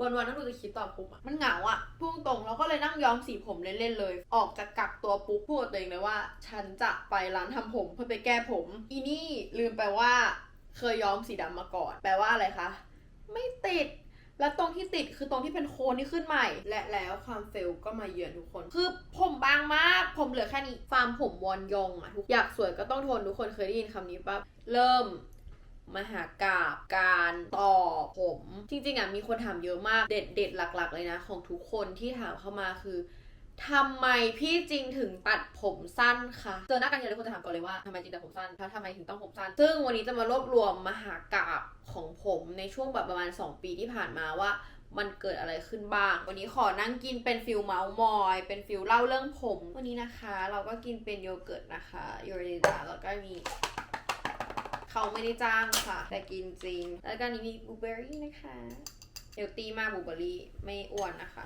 วันวันๆนั่งดูจะคิดต่อปุ๊บอะมันเหงาอะพุ่งตรงเราก็เลยนั่งย้อมสีผมเล่นๆเลย ออกจากกักตัวปุ๊บพูดตัวเองเลยว่า ฉันจะไปร้านทำผมเพื่อไปแก้ผม อีนี่ลืมไปว่า เคยย้อมสีดำมาก่อน แปลว่าอะไรคะ ไม่ติด และตรงที่ติดคือตรงที่เป็นโคนที่ขึ้นใหม่ และแล้วความเฟลก็มาเยือนทุกคน คือผมบางมาก ผมเหลือแค่นี้ ฟาร์มผมวอนยองอะทุกอยากสวยก็ต้องทนทุกคนเคยได้ยินคำนี้ปะเริ่ม มหากาบการต่อผม จริงๆอะมีคนถามเยอะมากเด็ดเด็ดๆหลักๆ เลยนะ ของทุกคนที่ถามเข้ามาคือทำไมพี่จริงถึงตัดผมสั้นคะเจอหน้ากันทีไรทุกคนจะถามก่อนเลยว่าทำไมจริงตัดผมสั้นแล้วทำไมถึงต้องผมสั้น ซึ่งวันนี้จะมารวบรวมมหากาบของผมในช่วงแบบประมาณ 2 ปีที่ผ่านมาว่ามันเกิดอะไรขึ้นบ้าง วันนี้ขอนั่งกินเป็นฟิลเมาส์มอย เป็นฟิลเล่าเรื่องผม วันนี้นะคะ เราก็กินเป็นโยเกิร์ตนะคะโยเรดาแล้วก็มี เขาไม่ได้จ้างค่ะ แต่กินจริง แล้วก็นี้มีบลูเบอร์รี่นะคะเฮลตี้มากบลูเบอร์รี่ไม่อ้วนนะคะ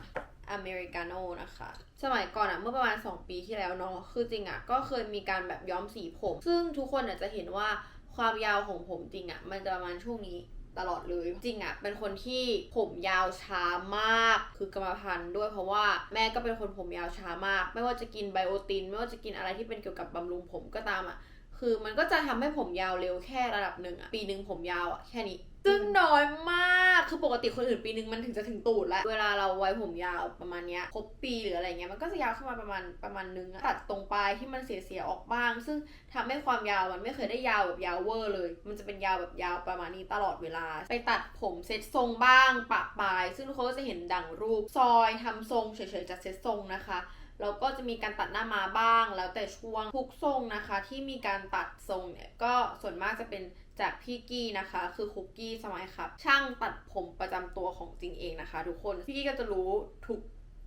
อเมริกาโน่นะคะ สมัยก่อนอะเมื่อประมาณ 2 ปีที่แล้วเนาะคือจริงอะก็เคยมีการแบบย้อมสีผม ซึ่งทุกคนอะจะเห็นว่าความยาวของผมจริงอะมันจะประมาณช่วงนี้ตลอดเลยจริงอะเป็นคนที่ผมยาวช้ามาก คือกรรมพันธุ์ด้วยเพราะว่าแม่ก็เป็นคนผมยาวช้ามาก ไม่ว่าจะกินไบโอติน ไม่ว่าจะกินอะไรที่เป็นเกี่ยวกับบำรุงผมก็ตามอะ คือมันก็จะทำให้ผมยาวเร็วแค่ระดับหนึ่งอะปีหนึ่งผมยาวอะแค่นี้ ซึ่งน้อยมากคือปกติคนอื่นปีหนึ่งมันถึงจะถึงตูดแล้วเวลาเราไว้ผมยาวประมาณเนี้ยครบปีหรืออะไรเงี้ยมันก็จะยาวขึ้นมาประมาณประมาณนึงอะตัดตรงปลายที่มันเสียๆออกบ้าง ซึ่งทำให้ความยาวมันไม่เคยได้ยาวแบบยาวเวอร์เลย มันจะเป็นยาวแบบยาวประมาณนี้ตลอดเวลา ไปตัดผมเซ็ตทรงบ้างปะปลาย ซึ่งทุกคนก็จะเห็นดังรูปซอยทำทรงเฉยๆจัดเซ็ตทรงนะคะ แล้วก็จะมีการตัดหน้ามาบ้าง แล้วแต่ช่วงทุกทรงนะคะ ที่มีการตัดทรงเนี่ยก็ส่วนมากจะเป็นจากพี่กี้นะคะ คือคุกกี้สมัยครับ ช่างตัดผมประจำตัวของจริงเองนะคะ ทุกคนพี่กี้ก็จะรู้ทุก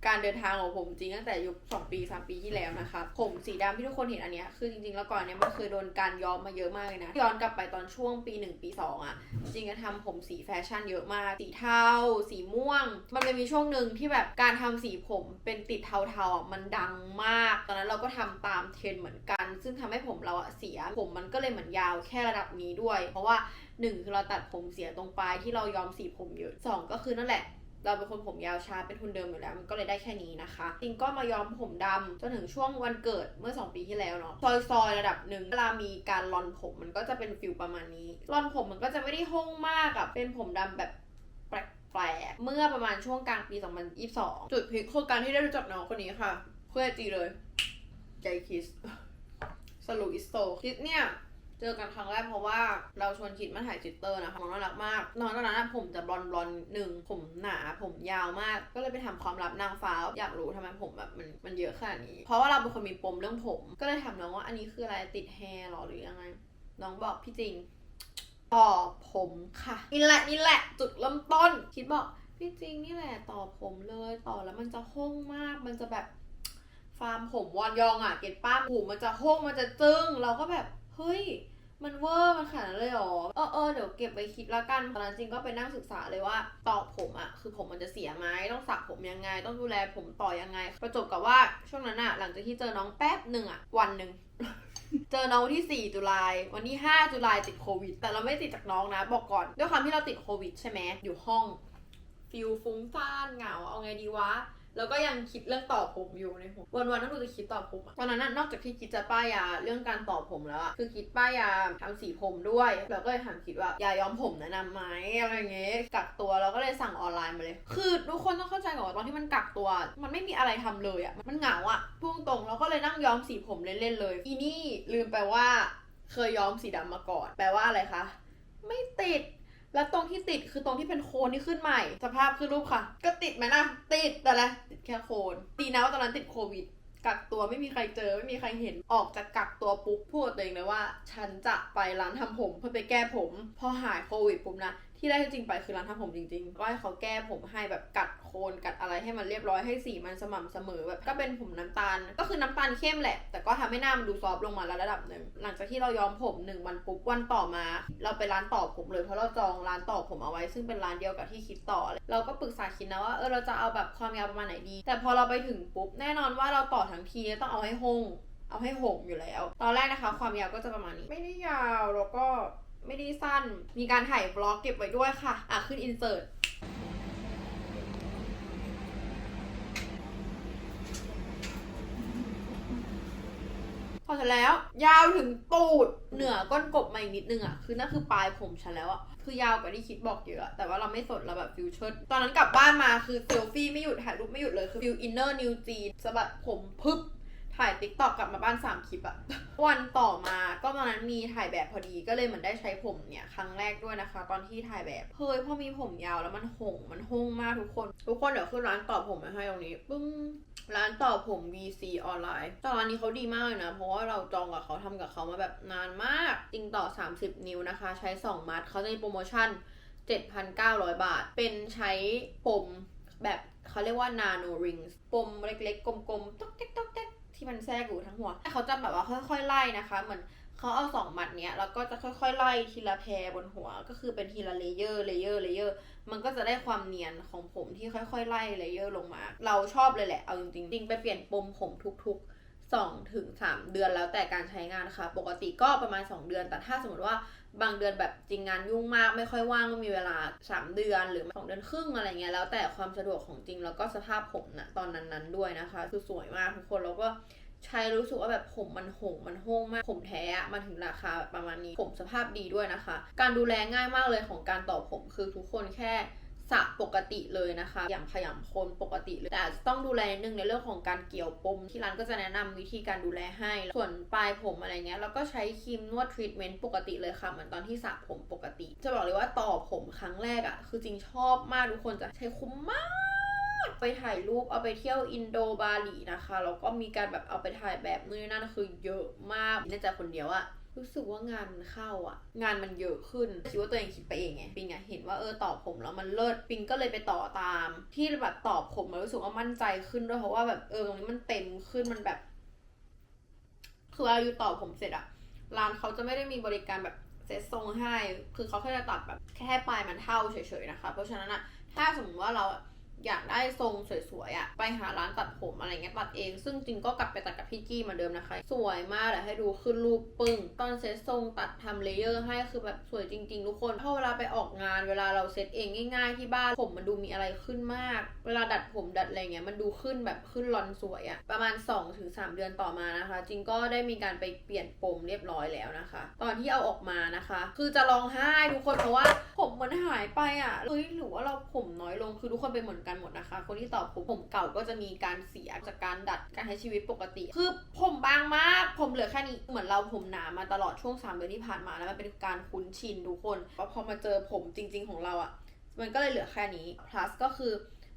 การเดินทางของผมจริงตั้งแต่ยุค2ปี3ปีที่แล้วนะคะ ผมสีดำที่ทุกคนเห็นอันเนี้ยคือจริงๆแล้วก่อนเนี้ยมันเคยโดนการย้อมมาเยอะมากเลยนะย้อนกลับไปตอนช่วงปี 1 ปี 2อะ่ะจริงๆก็ทำผมสีแฟชั่นเยอะมาก สีเทาสีม่วง มันเลยมีช่วงหนึ่งที่แบบการทำสีผมเป็นติดเทาๆอะมันดังมาก ตอนนั้นเราก็ทำตามเทรนเหมือนกัน ซึ่งทำให้ผมเราอะเสียผมมันก็เลยเหมือนยาวแค่ระดับนี้ด้วย เพราะว่าหนึ่งคือเราตัดผมเสียตรงปลายที่เราย้อมสีผมเยอะสองก็คือนั่นแหละ เราเป็นคนผมยาวช้าเป็นทุนเดิมอยู่แล้ว มันก็เลยได้แค่นี้นะคะ จริงก็มาย้อมผมดำจนถึงช่วงวันเกิดเมื่อ 2 ปีที่แล้วเนาะซอยๆระดับหนึ่งเวลามีการรอนผมมันก็จะเป็นฟิลประมาณนี้รอนผมมันก็จะไม่ได้ห้องมากอะเป็นผมดำแบบแปลกๆเมื่อประมาณช่วงกลางปี 2022 จุดพลิกคือการที่ได้รู้จักน้องคนนี้ค่ะ เพื่อจีเลยใจคิสสรุอิสโตคิดเนี่ย เจอกันครั้งแรกเพราะว่าเราชวนคิดมาถ่ายจิตเตอร์นะคะน้องน่ารักมาก น้องตอนนั้นผมจะบลอนบลอนหนึ่งผมหนาผมยาวมาก ก็เลยไปทำความลับนางฟ้า อยากรู้ทำไมผมแบบมันมันเยอะขนาดนี้ เพราะว่าเราเป็นคนมีปมเรื่องผม ก็เลยถามน้องว่าอันนี้คืออะไรติดแฮร์หรอหรือยังไง น้องบอกพี่จริงต่อผมค่ะนี่แหละนี่แหละ จุดเริ่มต้น คิดบอกพี่จริงนี่แหละต่อผมเลยต่อแล้วมันจะห้องมากมันจะแบบฟาร์มผมวอนยองอะเก็ตป้าหูมันจะห้องมันจะจึ้งเราก็แบบ เฮ้ยมันเวอร์มันขนาดนั้นเลยเหรอ เออเออเดี๋ยวเก็บไปคิดละกัน ตอนนั้นจริงก็ไปนั่งศึกษาเลยว่าต่อผมอะคือผมมันจะเสียไหมต้องสระผมยังไง ต้องดูแลผมต่อยังไง ประจบกับว่าช่วงนั้นอะหลังจากที่เจอน้องแป๊บหนึ่งอะวันหนึ่งเจอน้องที่ 4 ตุลาวันที่ 5 ตุลาติดโควิด แต่เราไม่ติดจากน้องนะ บอกก่อน ด้วยความที่เราติดโควิดใช่ไหมอยู่ห้องฟิลฟุ้งซ่านเหงา เอาไงดีวะ แล้วก็ยังคิดเรื่องต่อผมอยู่ในหัววันวันๆนั่นดูจะคิดต่อผมอะตอนนั้นน่ะนอกจากที่คิดจะป้ายยาเรื่องการต่อผมแล้วอะคือคิดป้ายยาทำสีผมด้วยแล้วก็เลยถามคิดว่ายาย้อมผมแนะนำไหมอะไรเงี้ยกักตัวเราก็เลยสั่งออนไลน์มาเลย คือทุกคนต้องเข้าใจก่อนว่าตอนที่มันกักตัว มันไม่มีอะไรทำเลยอะมันเหงาอะพุ่งตรงเราก็เลยนั่งย้อมสีผมเล่นๆเลยอีนี่ลืมไปว่าเคยย้อมสีดำมาก่อน แปลว่าอะไรคะไม่ติด แล้วตรงที่ติดคือตรงที่เป็นโคนที่ขึ้นใหม่ สภาพคือรูปค่ะ ก็ติดไหมนะติดแต่ละติดแค่โคนดีนะว่าตอนนั้นติดโควิดกักตัวไม่มีใครเจอไม่มีใครเห็นออกจากกักตัวปุ๊บพูดตัวเองเลยว่า ฉันจะไปร้านทำผมเพื่อไปแก้ผม พอหายโควิดปุ๊บนะ ที่ได้จริงไปคือร้านทำผมจริงๆ ก็ให้เขาแก้ผมให้แบบกัดโคนกัดอะไรให้มันเรียบร้อยให้สีมันสม่ำเสมอแบบก็เป็นผมน้ำตาล ก็คือน้ำตาลเข้มแหละ แต่ก็ทำให้หน้ามันดูซอฟต์ลงมาแล้วระดับหนึ่งหลังจากที่เราย้อมผมหนึ่งวันปุ๊บวันต่อมา เราไปร้านต่อผมเลยเพราะเราจองร้านต่อผมเอาไว้ ซึ่งเป็นร้านเดียวกับที่คิดต่อเลยเราก็ปรึกษาคิดนะว่าเออเราจะเอาแบบความยาวประมาณไหนดี แต่พอเราไปถึงปุ๊บแน่นอนว่าเราต่อทั้งทีต้องเอาให้หงเอาให้หงอยู่แล้ว ตอนแรกนะคะ ความยาวก็จะประมาณนี้ ไม่ได้ยาวแล้วก็ ไม่ได้สั้น มีการถ่ายบล็อกเก็บไว้ด้วยค่ะ อะขึ้นอินเสิร์ตพอเสร็จแล้ว ยาวถึงตูดเหนือก้นกบมาอีกนิดนึงอะคือนั่นคือปลายผมฉันแล้วอะคือยาวกว่าที่คิดบอกเยอะ แต่ว่าเราไม่สดเราแบบฟิวเชอร์ตอนนั้นกลับบ้านมาคือเซลฟี่ไม่หยุดถ่ายรูปไม่หยุดเลยคือฟิวอินเนอร์นิวจีนสะบัดผมพึบ ถ่ายติ๊กตอกกลับมาบ้าน3คลิปอะวันต่อมาก็ตอนนั้นมีถ่ายแบบพอดีก็เลยเหมือนได้ใช้ผมเนี่ย ครั้งแรกด้วยนะคะ ตอนที่ถ่ายแบบเฮ้ยพอมีผมยาวแล้วมันหงมันหงมากทุกคน ทุกคนเดี๋ยวขึ้นร้านต่อผมมาให้ตรงนี้ปึ้งร้านต่อผม VC ออนไลน์แต่ร้านนี้เขาดีมากเลยนะ เพราะว่าเราจองกับเขาทำกับเขามาแบบนานมาก จริงต่อ 30 นิ้วนะคะ ใช้ 2 มัดเขาจะมีโปรโมชั่น 7,900 บาท เป็นใช้ปมแบบเขาเรียกว่า nano rings ปมเล็กๆ กลมๆต๊อกเต๊กต๊อกเต๊ก ที่มันแทรกอยู่ทั้งหัวเขาจะแบบว่าค่อยๆไล่นะคะ เหมือนเขาเอาสองมัดเนี้ยแล้วก็จะค่อยๆไล่ทีละแพรบนหัว ก็คือเป็นทีละเลเยอร์เลเยอร์เลเยอร์ มันก็จะได้ความเนียนของผมที่ค่อยๆไล่เลเยอร์ลงมา เราชอบเลยแหละ เอาจริงๆจริงไปเปลี่ยนปมผมทุกๆ2ถึง3เดือนแล้วแต่การใช้งานค่ะ ปกติก็ประมาณ 2 เดือน แต่ถ้าสมมติว่า บางเดือนแบบจริงงานยุ่งมากไม่ค่อยว่างก็มีเวลา 3 เดือนหรือสองเดือนครึ่งอะไรเงี้ยแล้วแต่ความสะดวกของจริงแล้วก็สภาพผมนะตอนนั้นๆด้วยนะคะ คือสวยมากทุกคนแล้วก็ใช้รู้สึกว่าแบบผมมันหงมันห้งมาก ผมแท้อะมาถึงราคาประมาณนี้ผมสภาพดีด้วยนะคะ การดูแลง่ายมากเลยของการต่อผมคือทุกคนแค่ สระปกติเลยนะคะอย่างขยำโคนปกติเลยแต่จะต้องดูแลนึงในเรื่องของการเกี่ยวปม ที่ร้านก็จะแนะนำวิธีการดูแลให้ ส่วนปลายผมอะไรเงี้ยเราก็ใช้ครีมนวดทรีทเมนต์ปกติเลยค่ะ เหมือนตอนที่สระผมปกติ จะบอกเลยว่าต่อผมครั้งแรกอะ่ะ คือจริงชอบมากทุกคนจะใช้คุ้มมากไปถ่ายรูปเอาไปเที่ยวอินโดบาหลีนะคะแล้วก็มีการแบบเอาไปถ่ายแบบนู่นนั่นคือเยอะมากน่าจคนเดียวอะ รู้สึกว่างานมันเข้าอะ งานมันเยอะขึ้นคิดว่าตัวเองคิดไปเองไงปิงอะเห็นว่าเออต่อผมแล้วมันเลิศปิงก็เลยไปต่อตาม ที่แบบต่อผมมารู้สึกว่ามั่นใจขึ้นด้วยเพราะว่าแบบเออตรงนี้มันเต็มขึ้นมันแบบ คือเวลาอยู่ต่อผมเสร็จอะร้านเขาจะไม่ได้มีบริการแบบเซตทรงให้ คือเขาแค่จะตัดแบบแค่ปลายมันเท่าเฉยๆนะคะ เพราะฉะนั้นอะถ้าสมมติว่าเรา อยากได้ทรงสวยๆอะไปหาร้านตัดผมอะไรเงี้ยตัดเอง ซึ่งจริงก็กลับไปตัดกับพี่กี้เหมือนเดิมนะคะ สวยมากเลยให้ดูขึ้นรูปปึ้งตอนเซตทรงตัดทำเลเยอร์ให้คือแบบสวยจริง ๆ ทุกคนพอเวลาไปออกงานเวลาเราเซตเองง่าย ๆ ที่บ้านผมมันดูมีอะไรขึ้นมาก เวลาดัดผมดัดอะไรเงี้ยมันดูขึ้นแบบขึ้นรอนสวยอะประมาณ 2-3 เดือนต่อมานะคะ จริงก็ได้มีการไปเปลี่ยนปมเรียบร้อยแล้วนะคะ ตอนที่เอาออกมานะคะ คือจะร้องไห้ทุกคนเพราะว่าผมมันหายไปอะเฮ้ยหรือว่าเราผมน้อยลงคือทุกคนเป็นเหมือนกันหมดนะคะ คนที่ตอบผมผมเก่าก็จะมีการเสียจากการดัดการใช้ชีวิตปกติ คือผมบางมาก ผมเหลือแค่นี้เหมือนเราผมหนามาตลอดช่วงสามเดือนที่ผ่านมาแล้วมันเป็นการคุ้นชินทุกคนพอมาเจอผมจริง ๆ ของเราอะมันก็เลยเหลือแค่นี้ plus ก็คือ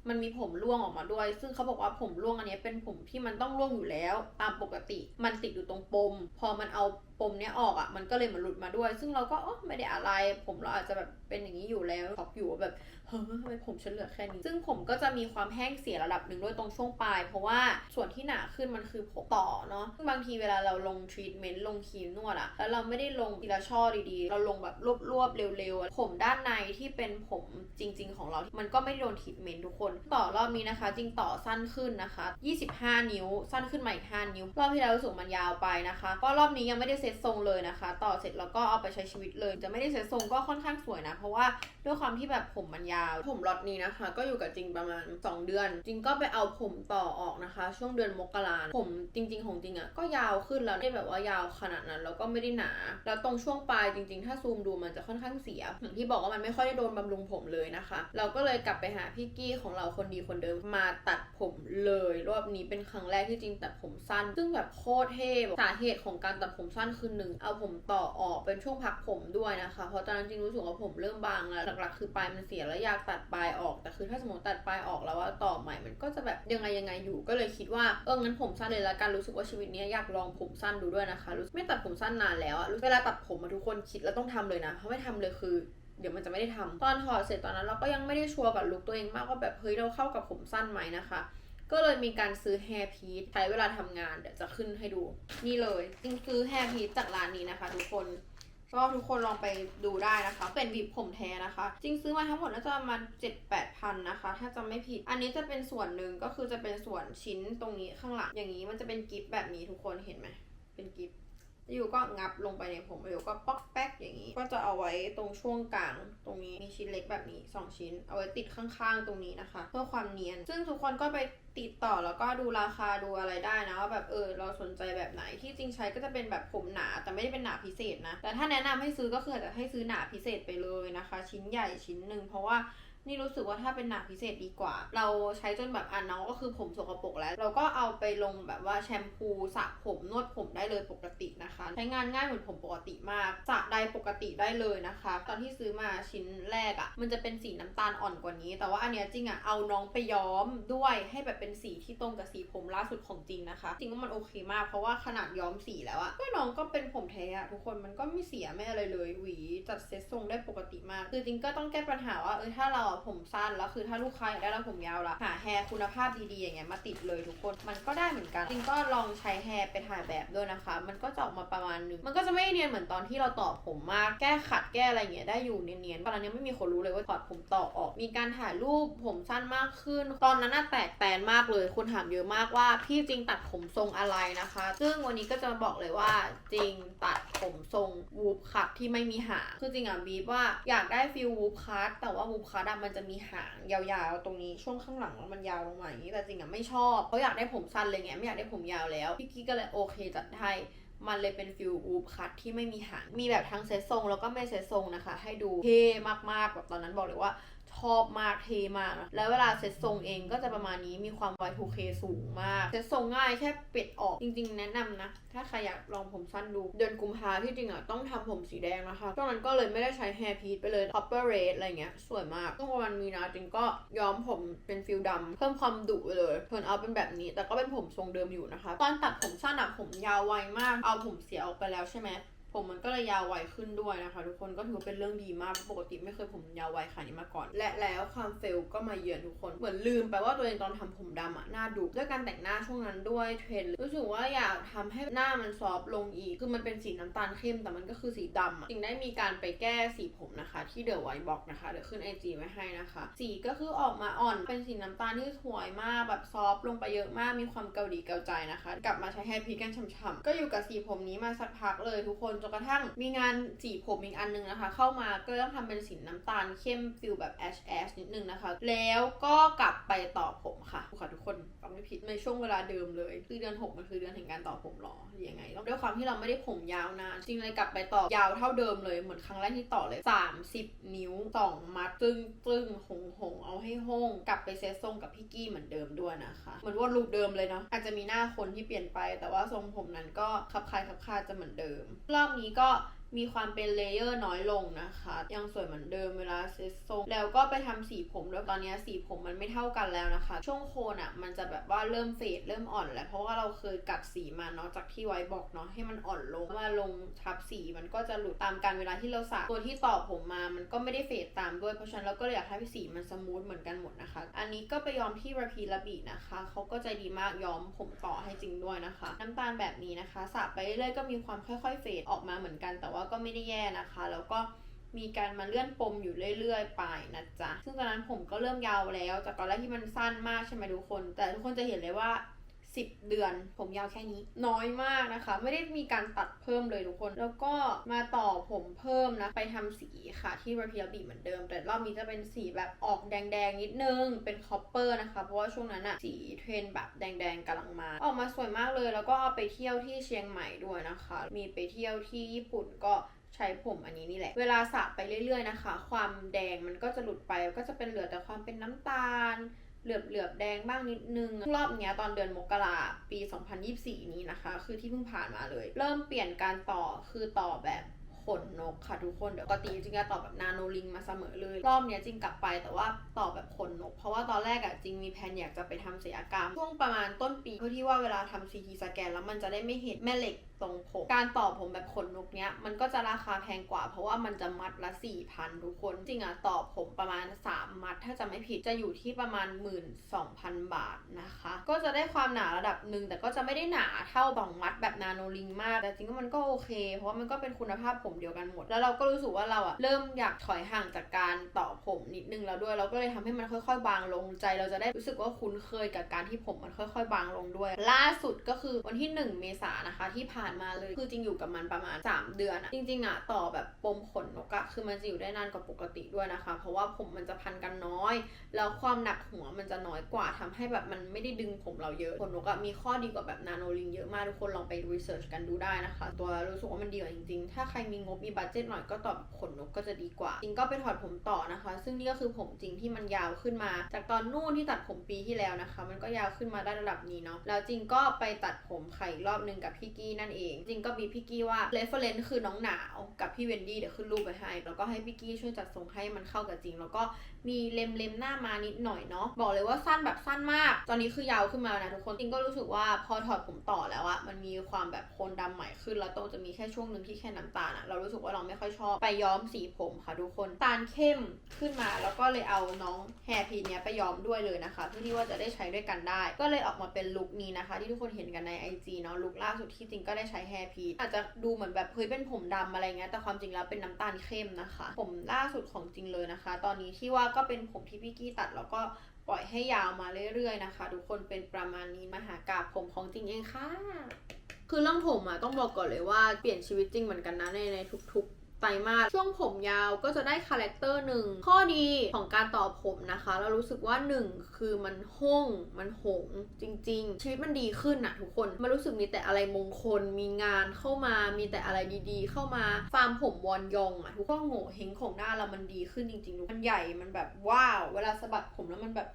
มันมีผมร่วงออกมาด้วย ซึ่งเขาบอกว่าผมร่วงอันนี้เป็นผมที่มันต้องร่วงอยู่แล้ว ตามปกติ มันติดอยู่ตรงปม พอมันเอาปมเนี้ยออกอะ มันก็เลยเหมันหลุดมาด้วย ซึ่งเราก็เออไม่ได้อะไร ผมเราอาจจะแบบเป็นอย่างนี้อยู่แล้วช็อกอยู่แบบ เฮ้ยทำไมผมฉันเหลือแค่นี้ ซึ่งผมก็จะมีความแห้งเสียระดับหนึ่งด้วยตรงช่วงปลาย เพราะว่าส่วนที่หนาขึ้นมันคือผมต่อเนาะซึ่งบางทีเวลาเราลงทรีทเมนต์ลงครีมนวดอะแล้วเราไม่ได้ลงทีละช่อดีๆ เราลงแบบรวบๆเร็วๆ ผมด้านในที่เป็นผมจริง ๆ ของเรา มันก็ไม่ได้โดนทรีทเมนต์ทุกคน ต่อรอบนี้นะคะ จริงต่อสั้นขึ้นนะคะ 25 นิ้ว สั้นขึ้นมาอีก5นิ้ว รอบที่แล้วรู้สึกมันยาวไปนะคะ ก็รอบนี้ยังไม่ได้เซตทรงเลยนะคะ ต่อเสร็จแล้วก็เอาไปใช้ชีวิตเลย จะไม่ได้เซตทรงก็ค่อนข้างสวยนะ เพราะว่าด้วยความที่แบบผมมันยาวผมล็อตนี้นะคะ ก็อยู่กับจริงประมาณ 2 เดือน จริงก็ไปเอาผมต่อออกนะคะ ช่วงเดือนมกราผมจริง ๆ ของจริงอะ่ะก็ยาวขึ้นแล้วไม่ได้แบบว่ายาวขนาดนั้นแล้วก็ไม่ได้หนา แล้วตรงช่วงปลายจริง ๆ ถ้าซูมดูมันจะค่อนข้างเสียอย่างที่บอกว่ามันไม่ค่อยได้โดนบำรุงผมเลยนะคะ เราก็เลยกลับไปหาพี่กี้ของเราคนดีคนเดิมมาตัดผมเลย รอบนี้เป็นครั้งแรกที่จริงตัดผมสั้น ซึ่งแบบโคตรเท่สาเหตุของการตัดผมสั้นคือหนึ่งเอาผมต่อออกเป็นช่วงพักผมด้วยนะคะ เพราะตอนนั้นจริงรู้สึกว่าผมเริ่มบางแล้วหลักๆ คือปลายมันเสียแล้วอยากตัดปลายออกแต่คือถ้าสมมติตัดปลายออกแล้วว่าต่อใหม่มันก็จะแบบยังไงยังไงอยู่ก็เลยคิดว่าเอองั้นผมสั้นเลยละกันรู้สึกว่าชีวิตนี้อยากลองผมสั้นดูด้วยนะคะรู้สึกไม่ตัดผมสั้นนานแล้วอะเวลาตัดผมมาทุกคนคิดแล้วต้องทำเลยนะเพราะไม่ทำเลยคือเดี๋ยวมันจะไม่ได้ทำตอนถอดเสร็จตอนนั้นเราก็ยังไม่ได้ชัวร์กับลุคตัวเองมากว่าแบบเฮ้ยเราเข้ากับผมสั้นไหมนะคะ ก็เลยมีการซื้อแฮร์พีทใช้เวลาทำงานเดี๋ยวจะขึ้นให้ดู นี่เลยจริงซื้อแฮร์พีทจากร้านนี้นะคะ ทุกคน ก็ทุกคนลองไปดูได้นะคะ เป็นวิบผมแท้นะคะ จริงซื้อมาทั้งหมดน่าจะประมาณเจ็ดแปดพันนะคะ ถ้าจำไม่ผิด อันนี้จะเป็นส่วนหนึ่งก็คือจะเป็นส่วนชิ้นตรงนี้ข้างหลังอย่างนี้มันจะเป็นกิฟต์แบบนี้ทุกคนเห็นไหมเป็นกิฟต์ ยู่ก็งับลงไปในผมอยู่ก็ป๊อกแป๊กอย่างนี้ ก็จะเอาไว้ตรงช่วงกลางตรงนี้มีชิ้นเล็กแบบนี้ 2 ชิ้น เอาไว้ติดข้างๆตรงนี้นะคะ เพื่อความเนียน ซึ่งทุกคนก็ไปติดต่อแล้วก็ดูราคาดูอะไรได้นะว่าแบบเออเราสนใจแบบไหนที่จริงใช้ก็จะเป็นแบบผมหนาแต่ไม่ได้เป็นหนาพิเศษนะแต่ถ้าแนะนำให้ซื้อก็คือจะให้ซื้อหนาพิเศษไปเลยนะคะ ชิ้นใหญ่ชิ้นหนึ่งเพราะว่า นี่รู้สึกว่าถ้าเป็นหนาพิเศษดีกว่า เราใช้จนแบบอะน้องก็คือผมสกปรกแล้ว เราก็เอาไปลงแบบว่าแชมพูสระผมนวดผมได้เลยปกตินะคะ ใช้งานง่ายเหมือนผมปกติมากสระใดปกติได้เลยนะคะ ตอนที่ซื้อมาชิ้นแรกอะ่ะ มันจะเป็นสีน้ำตาลอ่อนกว่านี้ แต่ว่าอันเนี้ยจริงอะ่ะเอาน้องไปย้อมด้วยให้แบบเป็นสีที่ตรงกับสีผมล่าสุดของจริงนะคะ จริงว่ามันโอเคมากเพราะว่าขนาดย้อมสีแล้วอะก็น้องก็เป็นผมแท้อะทุกคนมันก็ไม่เสียไม่อะไรเลยหวีจัดเซ็ตทรงได้ปกติมากคือจริงก็ต้องแก้ปัญหาว่าเออถ้าเราอผมสั้นแล้วคือถ้าลูกค้าอยากได้เราผมยาวละหาแฮร์คุณภาพดีๆอย่างเงี้ยมาติดเลยทุกคนมันก็ได้เหมือนกันจริงก็ลองใช้แฮร์ไปถ่ายแบบด้วยนะคะ มันก็จะออกมาประมาณนึงมันก็จะไม่เนียนเหมือนตอนที่เราต่อผมมากแก้ขัดแก้อะไรเงี้ยได้อยู่เนียนๆตอนนั้นยังไม่มีคนรู้เลยว่าถอดผมต่อออก มีการถ่ายรูปผมสั้นมากขึ้น ตอนนั้นน่ะแตกแตนมากเลยคนถามเยอะมากว่าพี่จริงตัดผมทรงอะไรนะคะ ซึ่งวันนี้ก็จะบอกเลยว่าจริงตัดผมทรงวูฟคัทที่ไม่มีหางคือจริงอะบีบว่าอยากได้ฟิลวูฟคัทแต่ว่าวูฟคัทอะมันจะมีหางยาวๆ ตรงนี้ช่วงข้างหลังมันยาวลงมาอย่างนี้แต่จริงอะไม่ชอบเพราะอยากได้ผมสั้นเลยไงไม่อยากได้ผมยาวแล้วพี่กี้ก็เลยโอเคจัดให้มันเลยเป็นฟิลวูปคัทที่ไม่มีหาง มีแบบทั้งเซตทรงแล้วก็ไม่เซตทรงนะคะ ให้ดูเท่มากๆแบบตอนนั้นบอกเลยว่า อบมากเทมาก แล้วเวลาเซตทรงเองก็จะประมาณนี้มีความ Y2K สูงมากเซตทรงง่ายแค่ปิดออกจริงๆ แนะนำนะ ถ้าใครอยากลองผมสั้นดู เดือนกุมภาที่จริงอะต้องทำผมสีแดงนะคะช่วงนั้นก็เลยไม่ได้ใช้แฮร์พีทไปเลย copper red อะไรเงี้ย สวยมากช่วงประมาณมีนาจริงก็ย้อมผมเป็นฟิลดำเพิ่มความดุไปเลยเทิร์นเอาเป็นแบบนี้ แต่ก็เป็นผมทรงเดิมอยู่นะคะ ตอนตัดผมสั้นอะผมยาวไวมาก เอาผมเสียออกไปแล้วใช่ไหม ผมมันก็เลยยาวไวขึ้นด้วยนะคะ ทุกคนก็ถือว่าเป็นเรื่องดีมากปกติไม่เคยผมยาวไวขนาดนี้มาก่อน และแล้วความเฟลก็มาเยือนทุกคนเหมือนลืมไปว่าตัวเองตอนทำผมดำอะหน้าดุด้วยการแต่งหน้าช่วงนั้นด้วยเทรนด์รู้สึกว่าอยากทำให้หน้ามันซอฟต์ลงอีกคือมันเป็นสีน้ำตาลเข้มแต่มันก็คือสีดำอะจึงได้มีการไปแก้สีผมนะคะ ที่เดอะไวท์บ็อกนะคะเดี๋ยวขึ้นไอจีไว้ให้นะคะ สีก็คือออกมาอ่อนเป็นสีน้ำตาลที่สวยมากแบบซอฟต์ลงไปเยอะมากมีความเกาหลีเกาใจนะคะ กลับมาใช้แฮร์พีกันฉ่ำๆก็อยู่กับสีผมนี้มาสักพักเลยทุกคนจนกระทั่งมีงานสีผมอีกอันนึงนะคะ เข้ามาก็ต้องทำเป็นสีน้ำตาลเข้มฟิลแบบแอชแอชนิดนึงนะคะ แล้วก็กลับไปต่อผมค่ะค่ะทุกคนฟังไม่ผิดในช่วงเวลาเดิมเลยคือเดือนหกมันคือเดือนแห่งการต่อผมหรอหรือยังไงแล้วด้วยความที่เราไม่ได้ผมยาวนานจริงเลยกลับไปต่อยาวเท่าเดิมเลยเหมือนครั้งแรกที่ต่อเลย 30 นิ้ว2มัดตึงตึงหงหงเอาให้ห้องกลับไปเซตทรงกับพี่กี้เหมือนเดิมด้วยนะคะเหมือนว่าลูกเดิมเลยเนาะอาจจะมีหน้าคนที่เปลี่ยนไป แต่ว่าทรงผมนั้นก็คับคลายคับคาจะเหมือนเดิมรอบนี้ก็ มีความเป็นเลเยอร์น้อยลงนะคะ ยังสวยเหมือนเดิมเวลาเซตทรง แล้วก็ไปทำสีผมแล้วยตอนนี้สีผมมันไม่เท่ากันแล้วนะคะ ช่วงโคนอะ่ะมันจะแบบว่าเริ่มเฟดเริ่มอ่อนแล้ว เพราะว่าเราเคยกัดสีมาเนาะจากที่ไว้บอกเนาะให้มันอ่อนลงมาลงทับสีมันก็จะหลุดตามการเวลาที่เราสระตัวที่ต่อผมมามันก็ไม่ได้เฟดตามด้วยเพราะฉะนั้นเราก็เลยอยากให้สีมันสมูทเหมือนกันหมดนะคะ อันนี้ก็ไปยอมที่ระพีระบีนะคะเขาก็ใจดีมากยอมผมต่อให้จริงด้วยนะคะ น้ำตาลแบบนี้นะคะสระไปเรื่อยๆก็มีความค่อยๆเฟดออกมาเหมือนกันแต่ว่าก็ไม่ได้แย่นะคะ แล้วก็มีการมาเลื่อนปมอยู่เรื่อยๆ ไปนะจ๊ะ ซึ่งตอนนั้นผมก็เริ่มยาวแล้ว จากตอนแรกที่มันสั้นมากใช่ไหมทุกคน แต่ทุกคนจะเห็นเลยว่า 10 เดือน ผมยาวแค่นี้ น้อยมากนะคะ ไม่ได้มีการตัดเพิ่มเลยทุกคน แล้วก็มาต่อผมเพิ่มนะ ไปทำสีค่ะที่ระเพียบีเหมือนเดิม แต่รอบนี้จะเป็นสีแบบออกแดงๆนิดนึง เป็นคอปเปอร์นะคะ เพราะว่าช่วงนั้นอะสีเทรนแบบแดงๆกำลังมา ออกมาสวยมากเลย แล้วก็เอาไปเที่ยวที่เชียงใหม่ด้วยนะคะ มีไปเที่ยวที่ญี่ปุ่นก็ใช้ผมอันนี้นี่แหละ เวลาสระไปเรื่อยๆนะคะ ความแดงมันก็จะหลุดไป ก็จะเป็นเหลือแต่ความเป็นน้ำตาล เหลือบเหลือบๆแดงบ้างนิดนึง รอบเนี้ยตอนเดือนมกราปี 2024 นี้นะคะ คือที่เพิ่งผ่านมาเลย เริ่มเปลี่ยนการต่อคือต่อแบบ นนกค่ะทุกคนเดี๋ยวปกติจริงๆจะต่อแบบนาโนลิงมาเสมอเลย รอบเนี้ยจริงกลับไปแต่ว่าต่อแบบขนนก เพราะว่าตอนแรกอะจริงมีแผนอยากจะไปทำศัลยกรรมช่วงประมาณต้นปีเพื่อที่ว่าเวลาทำซีทีสแกนแล้วมันจะได้ไม่เห็นแม่เหล็กตรงผม การต่อผมแบบขนนกเนี้ยมันก็จะราคาแพงกว่า เพราะว่ามันจะมัดละ4,000ทุกคนจริงอะต่อผมประมาณ 3 มัด ถ้าจะไม่ผิดจะอยู่ที่ประมาณ 12,000 บาทนะคะ ก็จะได้ความหนาระดับหนึ่งแต่ก็จะไม่ได้หนาเท่าบางมัดแบบนาโนลิงมาก แต่จริงๆมันก็โอเค เพราะว่ามันก็เป็นคุณภาพผมเดียวกันหมด แล้วเราก็รู้สึกว่าเราอะเริ่มอยากถอยห่างจากการต่อผมนิดนึงแล้วด้วย เราก็เลยทำให้มันค่อย ๆ บางลงใจ เราจะได้รู้สึกว่าคุ้นเคยกับการที่ผมมันค่อย ๆ บางลงด้วย ล่าสุดก็คือวันที่ 1 เมษานะคะ ที่ผ่านมาเลยคือจริงอยู่กับมันประมาณ 3 เดือนอะจริงๆอะต่อแบบปมขนนกอะคือมันจะอยู่ได้นานกว่าปกติด้วยนะคะ เพราะว่าผมมันจะพันกันน้อย แล้วความหนักหัวมันจะน้อยกว่าทำให้แบบมันไม่ได้ดึงผมเราเยอะขนนกอะมีข้อดีกว่าแบบนาโนลิงเยอะมากทุกคนลองไปรีเสิร์ชกันดูได้นะคะ ตัวรู้สึกว่ามันดีกว่าจริงๆ ถ้าใครมีงบมีบัตเจ็ตหน่อยก็ต่อบขนนกก็จะดีกว่า จริงก็ไปถอดผมต่อนะคะ ซึ่งนี่ก็คือผมจริงที่มันยาวขึ้นมา จากตอนนู่นที่ตัดผมปีที่แล้วนะคะ มันก็ยาวขึ้นมาได้ระดับนี้เนาะแล้วจริงก็ไปตัดผมไข่อีกรอบหนึงกับพี่กี้นั่นเอง จริงก็มีพี่กี้ว่าเรฟเฟรนซ์คือน้องหนาวกับพี่เวนดี้เดี๋ยวขึ้นรูปไปให้ แล้วก็ให้พี่กี้ช่วยจัดทรงให้มันเข้ากับจริง แล้วก็มีเล็มเล็มหน้ามานิดหน่อยเนาะบอกเลยว่าสั้นแบบสั้นมาก ตอนนี้คือยาวขึ้นมานะทุกคนจริงก็รู้สึกว่าพอถอดผมต่อแล้วอะมันมีความแบบโคนดำใหม่ขึ้นแล้วตรงจะมีแค่ช่วงหนึ่งที่แค่น้ำตาลอะเรารู้สึกว่าเราไม่ค่อยชอบ ไปย้อมสีผมค่ะทุกคนตาลเข้มขึ้นมา แล้วก็เลยเอาน้องแฮร์พีเนี้ยไปย้อมด้วยเลยนะคะ เพื่อที่ว่าจะได้ใช้ด้วยกันได้ ก็เลยออกมาเป็นลุคนี้นะคะ ที่ทุกคนเห็นกันใน IG เนาะลุคล่าสุดที่จริงก็ได้ใช้แฮร์พีอาจจะดูเหมือนแบบเฮ้ยเป็นผมดำอะไรเงี้ยแต่ความจริงแล้วเป็นน้ำตาลเข้มนะคะ ผมล่าสุดของจริงเลยนะคะ ตอนนี้ที่ว่าก็เป็นผมที่พี่กี้ตัดแล้วก็ปล่อยให้ยาวมาเรื่อยๆนะคะ ทุกคนเป็นประมาณนี้มหากาบผมของจริงเองค่ะ คือเรื่องผมอะต้องบอกก่อนเลยว่าเปลี่ยนชีวิตจริงเหมือนกันนะในในทุกๆไตรมาสช่วงผมยาวก็จะได้คาแรคเตอร์หนึ่งข้อดีของการต่อผมนะคะ เรารู้สึกว่าหนึ่งคือมันห้องมันหงจริง ๆ ชีวิตมันดีขึ้นอะทุกคนมันรู้สึกมีแต่อะไรมงคล มีงานเข้ามามีแต่อะไรดีๆ เข้ามาฟาร์มผมวอนยองอะทุกคนโง่เฮงของหน้าเรามันดีขึ้นจริงๆมันใหญ่มันแบบว้าว เวลาสะบัดผมแล้วมันแบบ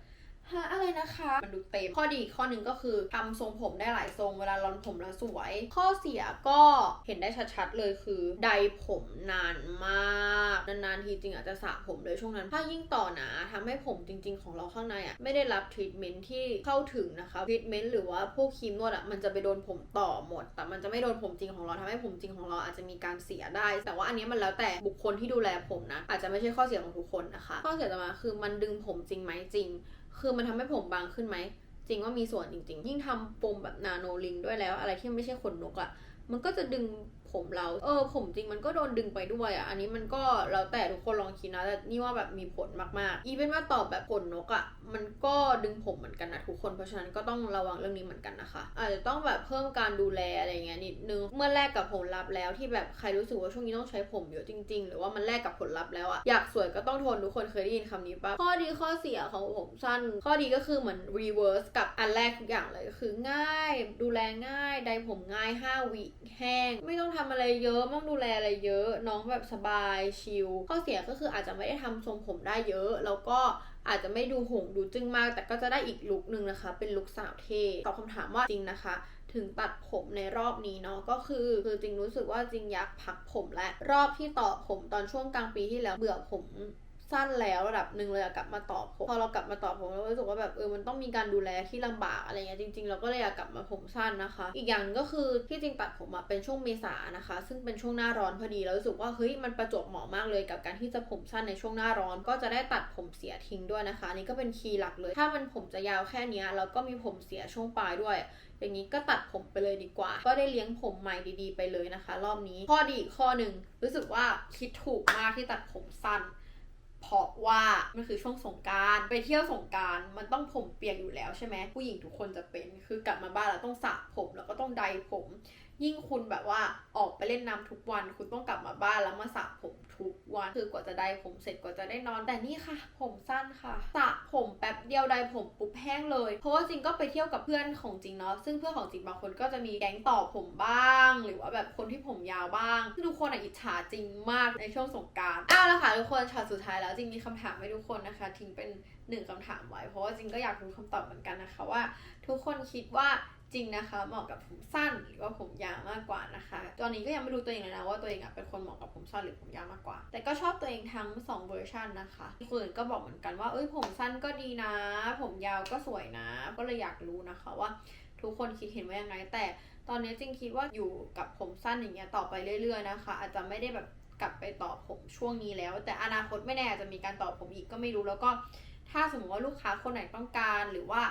ฮะอะไรนะคะ มันดูเต็มข้อดีข้อหนึ่งก็คือทำทรงผมได้หลายทรงเวลาร้อนผมแล้วสวย ข้อเสียก็เห็นได้ชัดๆเลยคือใดผมนานมาก นานๆทีจริงอาจจะสระผมเลยช่วงนั้น ถ้ายิ่งต่อหนาทำให้ผมจริง ๆ ของเราข้างในอะไม่ได้รับทรีทเมนต์ที่เข้าถึงนะคะทรีทเมนต์หรือว่าพวกครีมนวดอะมันจะไปโดนผมต่อหมด แต่มันจะไม่โดนผมจริงของเราทำให้ผมจริงของเราอาจจะมีการเสียได้ แต่ว่าอันนี้มันแล้วแต่บุคคลที่ดูแลผมนะอาจจะไม่ใช่ข้อเสียของทุกคนนะคะ ข้อเสียต่อมาคือมันดึงผมจริงไหมจริง คือมันทำให้ผมบางขึ้นไหม จริงว่ามีส่วนจริง ๆ ยิ่งทำปมแบบนาโนลิงด้วยแล้ว อะไรที่ไม่ใช่ขนนกอะ่ะ มันก็จะดึงผมเรา เออ ผมจริงมันก็โดนดึงไปด้วยอะ่ะ อันนี้มันก็แล้วแต่ทุกคนลองคิดนะ แต่นี่ว่าแบบมีผลมากๆ อีเป็นว่าตอบแบบขนนกอะ่ะ มันก็ดึงผมเหมือนกันนะทุกคน เพราะฉะนั้นก็ต้องระวังเรื่องนี้เหมือนกันนะคะ อาจจะต้องแบบเพิ่มการดูแลอะไรเงี้ยนิดนึง เมื่อแลกกับผลลัพธ์แล้วที่แบบใครรู้สึกว่าช่วงนี้ต้องใช้ผมเยอะจริง ๆ หรือว่ามันแลกกับผลลัพธ์แล้วอะอยากสวยก็ต้องทนทุกคนเคยได้ยินคำนี้ปะข้อดีข้อเสียของผมสั้น ข้อดีก็คือเหมือน reverse กับอันแรกทุกอย่างเลยก็คือง่าย ดูแลง่ายไดผมง่าย5วิแห้ง ไม่ต้องทำอะไรเยอะไม่ต้องดูแลอะไรเยอะน้องแบบสบายชิลข้อเสียก็คืออาจจะไม่ได้ทำทรงผมได้เยอะแล้วก็ อาจจะไม่ดูหงดูจึ้งมาก แต่ก็จะได้อีกลุคนึงนะคะ เป็นลุคสาวเท่ตอบคำถามว่าจริงนะคะ ถึงตัดผมในรอบนี้เนาะก็คือคือจริงรู้สึกว่าจริงอยากพักผมและรอบที่ต่อผมตอนช่วงกลางปีที่แล้วเบื่อผม สั้นแล้วระดับหนึ่งเลยอะกลับมาต่อผมพอเรากลับมาต่อผมเรารู้สึกว่าแบบเออมันต้องมีการดูแลที่ลำบากอะไรเงี้ยจริงๆ เราก็เลยอยากกลับมาผมสั้นนะคะ อีกอย่างก็คือที่จริงตัดผมอะเป็นช่วงเมษานะคะ ซึ่งเป็นช่วงหน้าร้อนพอดีแล้วรู้สึกว่าเฮ้ยมันประจวบเหมาะมากเลยกับการที่จะผมสั้นในช่วงหน้าร้อน ก็จะได้ตัดผมเสียทิ้งด้วยนะคะนี่ก็เป็นคีย์หลักเลย ถ้ามันผมจะยาวแค่นี้แล้วก็มีผมเสียช่วงปลายด้วยอย่างนี้ก็ตัดผมไปเลยดีกว่า ก็ได้เลี้ยงผมใหม่ดีๆ ไปเลยนะคะ รอบนี้ข้อดีอีกข้อหนึ่งรู้สึกว่าคิดถูกมากที่ตัดผมสั้น เพราะว่ามันคือช่วงสงการไปเที่ยวสงการมันต้องผมเปียกอยู่แล้วใช่ไหมผู้หญิงทุกคนจะเป็นคือกลับมาบ้านแล้วต้องสระผมแล้วก็ต้องไดผม ยิ่งคุณแบบว่าออกไปเล่นน้ำทุกวัน คุณต้องกลับมาบ้านแล้วมาสระผมทุกวัน คือกว่าจะได้ผมเสร็จกว่าจะได้นอน แต่นี่ค่ะ ผมสั้นค่ะสระผมแป๊บเดียวได้ผมปุ๊บแห้งเลย เพราะว่าจริงก็ไปเที่ยวกับเพื่อนของจริงเนาะ ซึ่งเพื่อนของจริงบางคนก็จะมีแก๊งต่อผมบ้าง หรือว่าแบบคนที่ผมยาวบ้างทุกคนอะอิจฉาจริงมากในช่วงสงการอ้าวแล้วค่ะทุกคนช็อตสุดท้ายแล้วจริงมีคำถามให้ทุกคนนะคะทิ้งเป็นหนึ่งคำถามไว้ เพราะว่าจริงก็อยากรู้คำตอบเหมือนกันนะคะว่า ทุกคนคิดว่า จริงนะคะ เหมาะกับผมสั้นหรือว่าผมยาวมากกว่านะคะ ตอนนี้ก็ยังไม่รู้ตัวเองเลยนะว่าตัวเองอะเป็นคนเหมาะกับผมสั้นหรือผมยาวมากกว่า แต่ก็ชอบตัวเองทั้งสองเวอร์ชันนะคะคนอื่นก็บอกเหมือนกันว่าเอ้ยผมสั้นก็ดีนะ ผมยาวก็สวยนะ ก็เลยอยากรู้นะคะว่าทุกคนคิดเห็นว่ายังไง แต่ตอนนี้จริงคิดว่าอยู่กับผมสั้นอย่างเงี้ยต่อไปเรื่อย ๆนะคะ อาจจะไม่ได้แบบกลับไปต่อผมช่วงนี้แล้ว แต่อนาคตไม่แน่อาจจะมีการต่อผมอีกก็ไม่รู้แล้วก็ถ้าสมมติว่าลูกค้าคนไหนต้องการหรือว่า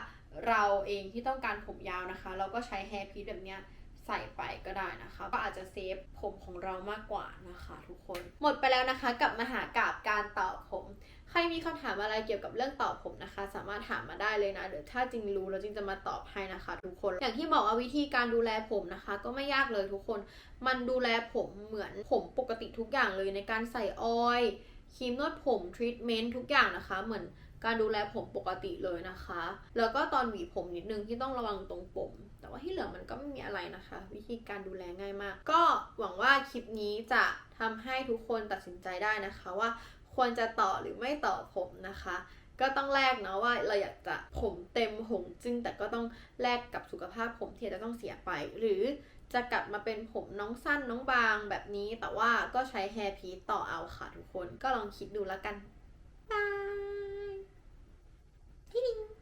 เราเองที่ต้องการผมยาวนะคะ เราก็ใช้แฮร์พีซแบบเนี้ยใส่ไปก็ได้นะคะ ก็อาจจะเซฟผมของเรามากกว่านะคะทุกคน หมดไปแล้วนะคะกับมหากาบการต่อผม ใครมีคำถามอะไรเกี่ยวกับเรื่องต่อผมนะคะ สามารถถามมาได้เลยนะเดี๋ยวถ้าจริงรู้แล้วจริงจะมาตอบให้นะคะ ทุกคน อย่างที่บอกว่าวิธีการดูแลผมนะคะ ก็ไม่ยากเลยทุกคน มันดูแลผมเหมือนผมปกติทุกอย่างเลยในการใส่ออยล์ครีมนวดผมทรีทเมนต์ทุกอย่างนะคะ เหมือน การดูแลผมปกติเลยนะคะ แล้วก็ตอนหวีผมนิดนึงที่ต้องระวังตรงปมแต่ว่าที่เหลือมันก็ไม่มีอะไรนะคะ วิธีการดูแลง่ายมาก ก็หวังว่าคลิปนี้จะทำให้ทุกคนตัดสินใจได้นะคะว่าควรจะต่อหรือไม่ต่อผมนะคะ ก็ต้องแลกเนาะว่าเราอยากจะผมเต็มหงจึงแต่ก็ต้องแลกกับสุขภาพผมที่จะต้องเสียไป หรือจะกลับมาเป็นผมน้องสั้นน้องบางแบบนี้ แต่ว่าก็ใช้แฮร์พีต่อเอาค่ะทุกคนก็ลองคิดดูแล้วกันบาย ที่ดิง